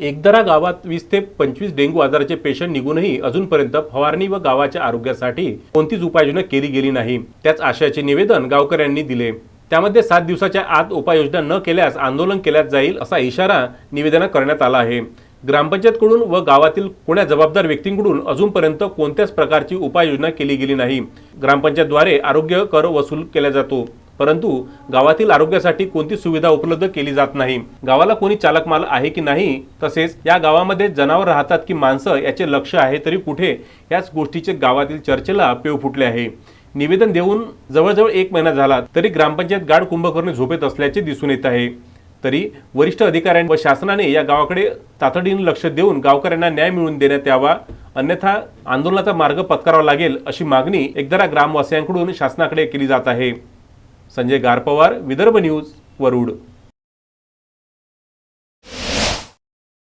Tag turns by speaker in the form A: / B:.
A: एकदरा गावात वीस ते पंचवीस डेंग्यू आजाराचे पेशंट निघूनही अजूनपर्यंत फवारणी व गावाच्या आरोग्यासाठी कोणतीच उपाययोजना केली गेली नाही. त्याच आशयाचे निवेदन गावकऱ्यांनी दिले. त्यामध्ये सात दिवसाच्या आत उपाययोजना न केल्यास आंदोलन केल्यास जाईल असा इशारा निवेदनात करण्यात आला आहे. ग्रामपंचायतकडून व गावातील कोण्या जबाबदार व्यक्तींकडून अजूनपर्यंत कोणत्याच प्रकारची उपाययोजना केली गेली नाही. ग्रामपंचायतद्वारे आरोग्य कर वसूल केला जातो. परंतु गावातील आरोग्यासाठी कोणती सुविधा उपलब्ध केली जात नाही? गावाला कोणी चालक माल आहे की नाही? तसेच या गावामध्ये जनावर राहतात की माणसं याचे लक्ष आहे तरी कुठे? याच गोष्टीचे गावातील चर्चेला पेव फुटले आहे. निवेदन देऊन जवळजवळ एक महिना झाला तरी ग्रामपंचायत गाढ कुंभकर्ण झोपेत असल्याचे दिसून येत आहे. तरी वरिष्ठ अधिकाऱ्यांनी व शासनाने या गावाकडे तातडीने लक्ष देऊन गावकऱ्यांना न्याय मिळवून देण्यात यावा अन्यथा आंदोलनाचा मार्ग पत्करावा लागेल अशी मागणी एकदरा ग्रामवासियांकडून शासनाकडे केली जात आहे. संजय गारपवार विदर्भ न्यूज वरुड.